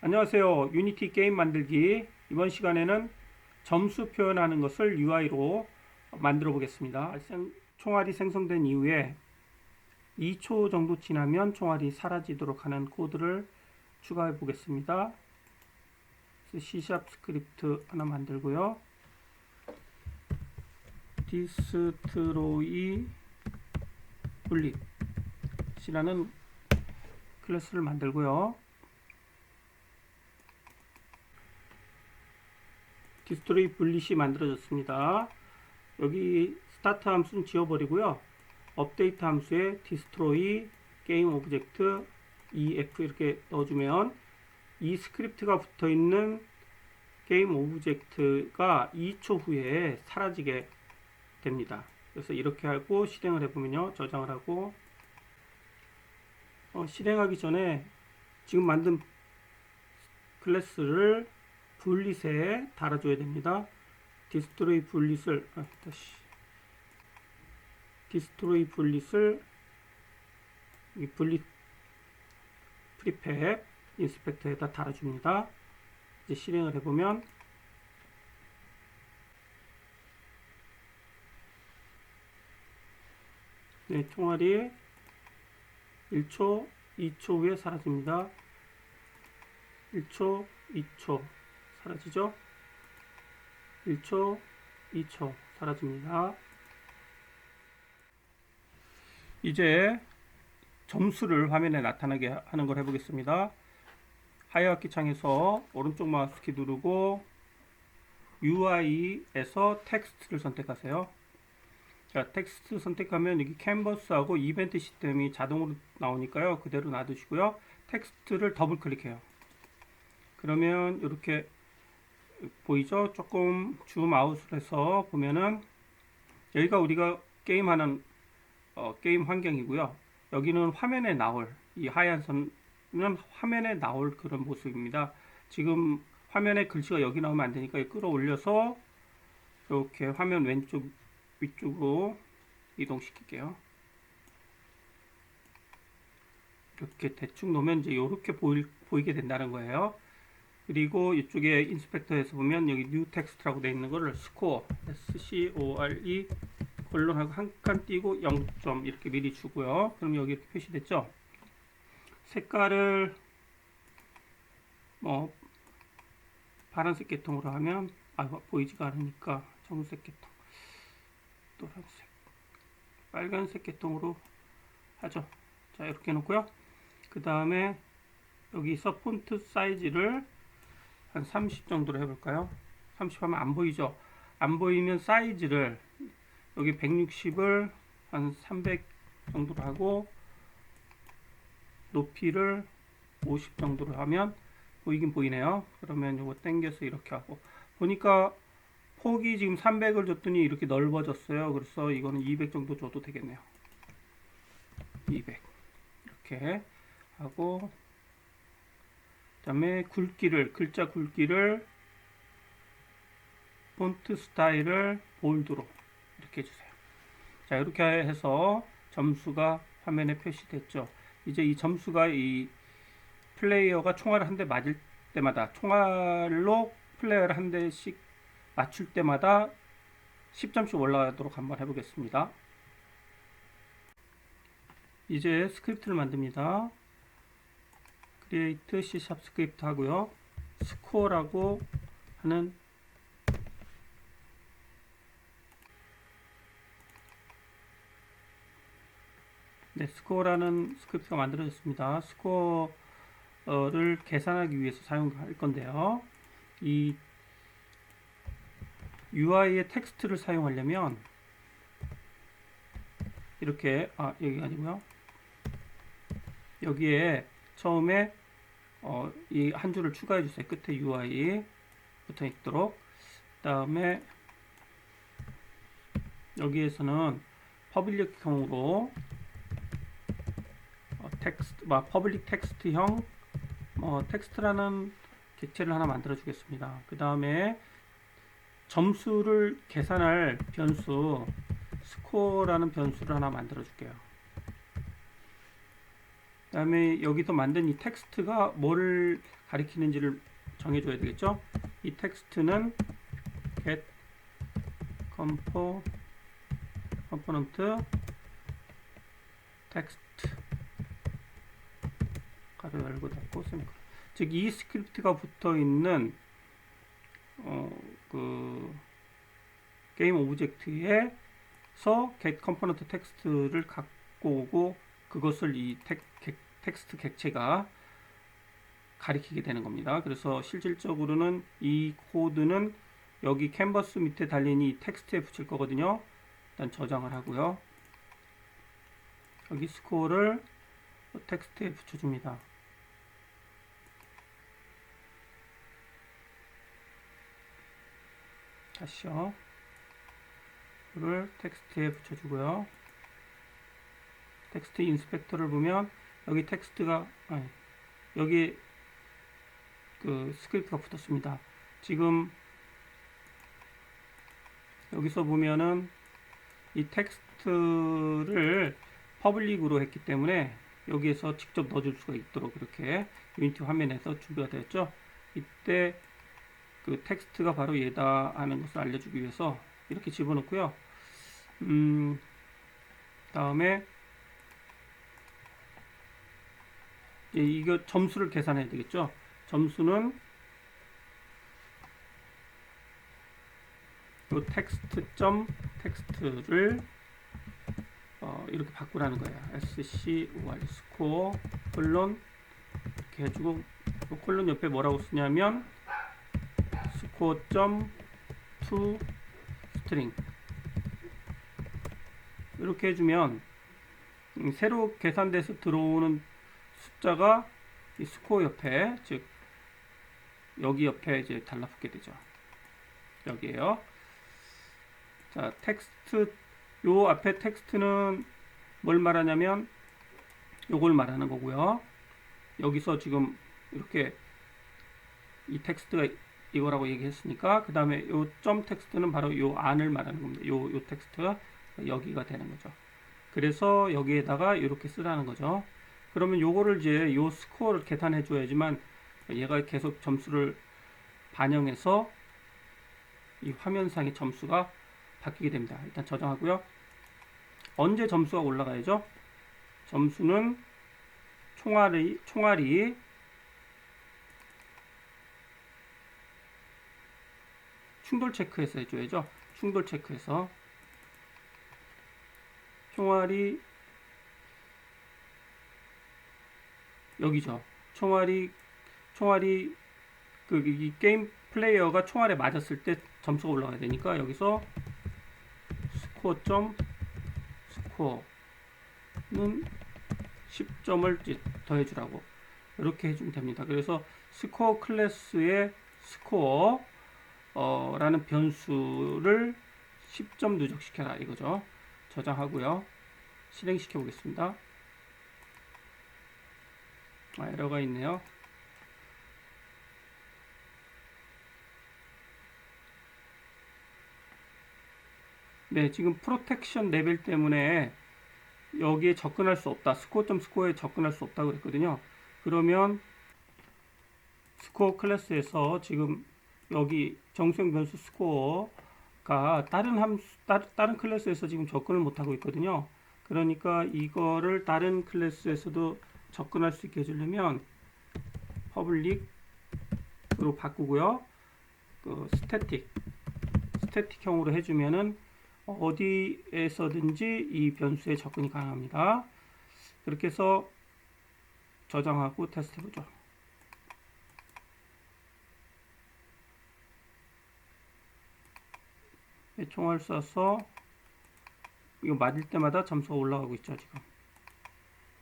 안녕하세요. 유니티 게임 만들기. 이번 시간에는 점수 표현하는 것을 UI로 만들어 보겠습니다. 생- 총알이 생성된 이후에 2초 정도 지나면 총알이 사라지도록 하는 코드를 추가해 보겠습니다. C# 스크립트 하나 만들고요. 디스트로이 분릿이라는 클래스를 만들고요. 디스트로이 분릿이 만들어졌습니다. 여기 스타트 함수는 지워버리고요. 업데이트 함수에 디스트로이 게임 오브젝트 EF 이렇게 넣어주면 이 스크립트가 붙어 있는 게임 오브젝트가 2초 후에 사라지게 됩니다. 그래서 이렇게 하고 실행을 해보면요. 저장을 하고 어, 실행하기 전에 지금 만든 클래스를 분릿에 달아줘야 됩니다. 디스트로이 분릿을 아, 다시 디스트로이 분릿을 이 분릿 프리팹 인스펙터에다 달아줍니다. 이제 실행을 해보면 네, 총알이 1초, 2초 후에 사라집니다. 1초, 2초 사라지죠? 1초, 2초 사라집니다. 이제 점수를 화면에 나타나게 하는 걸 해보겠습니다. 하이어키 창에서 오른쪽 마우스키 누르고 UI에서 텍스트를 선택하세요. 자, 텍스트 선택하면 여기 캔버스하고 이벤트 시스템이 자동으로 나오니까요. 그대로 놔두시고요. 텍스트를 더블 클릭해요. 그러면 이렇게 보이죠? 조금 줌 아웃을 해서 보면은 여기가 우리가 게임하는 어, 게임 환경이고요. 여기는 화면에 나올 이 하얀 선은 화면에 나올 그런 모습입니다. 지금 화면에 글씨가 여기 나오면 안 되니까 끌어올려서 이렇게 화면 왼쪽 위쪽으로 이동시킬게요. 이렇게 대충 놓으면 이제 이렇게 보일, 보이게 된다는 거예요. 그리고 이쪽에 인스펙터에서 보면 여기 뉴 텍스트라고 되어 있는 거를 스코어 S-C-O-R-E 콜론하고 한 칸 띄고 0점 이렇게 미리 주고요. 그럼 여기 이렇게 표시됐죠? 색깔을 뭐 파란색 계통으로 하면 아 보이지가 않으니까 정색 계통 노란색 빨간색 계통으로 하죠. 자 이렇게 놓고요. 그 다음에 여기서 폰트 사이즈를 한 30 정도로 해볼까요? 30 하면 안 보이죠? 안 보이면 사이즈를 여기 160을 한 300 정도로 하고 높이를 50 정도로 하면 보이긴 보이네요. 그러면 이거 당겨서 이렇게 하고 보니까 폭이 지금 300을 줬더니 이렇게 넓어졌어요. 그래서 이거는 200 정도 줘도 되겠네요. 200 이렇게 하고 그 다음에 굵기를 글자 굵기를 폰트 스타일을 볼드로 이렇게 해주세요. 자 이렇게 해서 점수가 화면에 표시됐죠. 이제 이 점수가 이 플레이어가 총알을 한 대 맞을 때마다 총알로 플레이어를 한 대씩 맞출 때마다 10점씩 올라가도록 한번 해보겠습니다. 이제 스크립트를 만듭니다. Create C# 스크립트 하고요. 스코어라고 하는 네, 스코어라는 스크립트가 만들어졌습니다. 스코어를 계산하기 위해서 사용할 건데요. 이 UI의 텍스트를 사용하려면 이렇게 아 여기 아니고요. 여기에 처음에 어, 이 한 줄을 추가해 주세요. 끝에 UI 붙어 있도록. 그 다음에 여기에서는 퍼블릭형으로 어, 텍스트, 뭐, 퍼블릭 텍스트형 뭐 텍스트라는 객체를 하나 만들어 주겠습니다. 그 다음에 점수를 계산할 변수 스코어라는 변수를 하나 만들어 줄게요. 그 다음에 여기서 만든 이 텍스트가 뭐를 가리키는지를 정해줘야 되겠죠. 이 텍스트는 get compo component text 가로 열고 닫고 세미콜 즉이 스크립트가 붙어 있는 어, 그 게임 오브젝트에서 get component 텍스트를 갖고 오고 그것을 이 텍, 객- 텍스트 객체가 가리키게 되는 겁니다. 그래서 실질적으로는 이 코드는 여기 캔버스 밑에 달린 이 텍스트에 붙일 거거든요. 일단 저장을 하고요. 여기 스코어를 텍스트에 붙여줍니다. 다시요. 이를 텍스트에 붙여주고요. 텍스트 인스펙터를 보면 여기 텍스트가 아니, 여기 그 스크립트가 붙었습니다. 지금 여기서 보면은 이 텍스트를 퍼블릭으로 했기 때문에 여기에서 직접 넣어줄 수가 있도록 이렇게 유니티 화면에서 준비가 되었죠. 이때 그 텍스트가 바로 얘다 하는 것을 알려주기 위해서 이렇게 집어넣고요. 음, 다음에 예, 이거 점수를 계산해야 되겠죠. 점수는 요 텍스트 점 텍스트를 어, 이렇게 바꾸라는 거예요. score 스코어 콜론 이렇게 해주고 요 콜론 옆에 뭐라고 쓰냐면 스코어 점투 스트링 이렇게 해주면 음, 새로 계산돼서 들어오는 숫자가 이 스코어 옆에 즉 여기 옆에 이제 달라붙게 되죠. 여기에요. 자, 텍스트 요 앞에 텍스트는 뭘 말하냐면 요걸 말하는 거고요. 여기서 지금 이렇게 이 텍스트가 이거라고 얘기했으니까 그 다음에 요 점 텍스트는 바로 요 안을 말하는 겁니다. 요, 요 텍스트가 여기가 되는 거죠. 그래서 여기에다가 이렇게 쓰라는 거죠. 그러면 요거를 이제 요 스코어를 계산해 줘야지만 얘가 계속 점수를 반영해서 이 화면상의 점수가 바뀌게 됩니다. 일단 저장하고요. 언제 점수가 올라가야죠? 점수는 총알이 총알이 충돌 체크해서 해줘야죠. 충돌 체크해서 총알이 여기죠. 총알이 총알이 그이 게임 플레이어가 총알에 맞았을 때 점수가 올라가야 되니까 여기서 스코어 점 스코어는 10점을 더해 주라고 이렇게 해주면 됩니다. 그래서 스코어 클래스의 스코어 어, 라는 변수를 10점 누적시켜라 이거죠. 저장하고요. 실행시켜 보겠습니다. 아, 에러가 있네요. 네, 지금 프로텍션 레벨 때문에 여기에 접근할 수 없다. 스코어.스코어에 스코어에 접근할 수 없다고 그랬거든요. 그러면 스코어 클래스에서 지금 여기 정수형 변수 스코어가 다른 함수 다른, 다른 클래스에서 지금 접근을 못 하고 있거든요. 그러니까 이거를 다른 클래스에서도 접근할 수 있게 해주려면 퍼블릭으로 바꾸고요. 그 스태틱 스태틱형으로 해주면은 어디에서든지 이 변수에 접근이 가능합니다. 그렇게 해서 저장하고 테스트 해보죠. 네, 총알 쏴서 이거 맞을 때마다 점수가 올라가고 있죠 지금.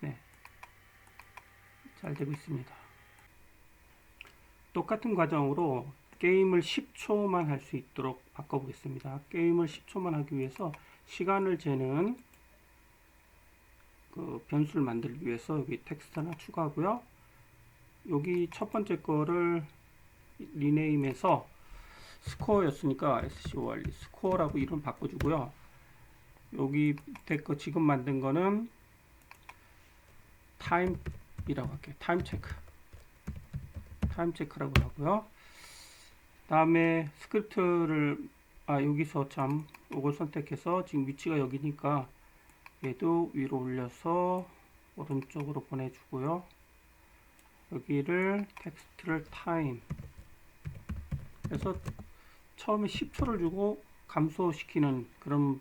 네, 잘 되고 있습니다. 똑같은 과정으로 게임을 10초만 할 수 있도록 바꿔보겠습니다. 게임을 10초만 하기 위해서 시간을 재는 그 변수를 만들기 위해서 여기 텍스트 하나 추가하고요. 여기 첫 번째 거를 리네임해서 스코어였으니까 SCOR 스코어라고 이름 바꿔주고요. 여기 밑에 거 지금 만든 거는 타임 이라고 할게요. 타임 체크. 타임 체크라고 하고요. 다음에 스크립트를 아 여기서 참 이걸 선택해서 지금 위치가 여기니까 얘도 위로 올려서 오른쪽으로 보내주고요. 여기를 텍스트를 타임 그래서 처음에 10초를 주고 감소시키는 그런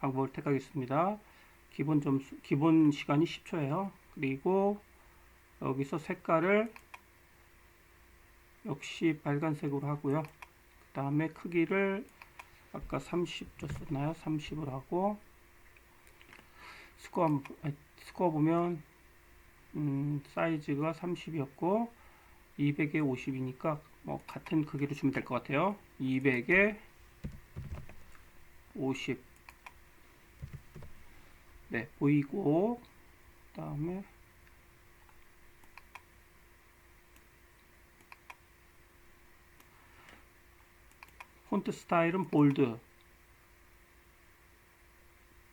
방법을 택하겠습니다. 기본 점수, 기본 시간이 10초예요. 그리고 여기서 색깔을 역시 빨간색으로 하고요. 그 다음에 크기를 아까 30 줬었나요? 30으로 하고 스코어, 스코어 보면 음, 사이즈가 30이었고 200에 50이니까 뭐 같은 크기로 주면 될 것 같아요. 200에 50 네, 보이고 그 다음에 폰트 스타일은 볼드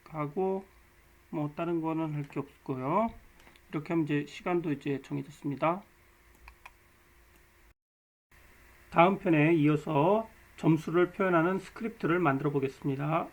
하고 뭐 다른 거는 할 게 없고요. 이렇게 하면 이제 시간도 이제 정해졌습니다. 다음 편에 이어서 점수를 표현하는 스크립트를 만들어 보겠습니다.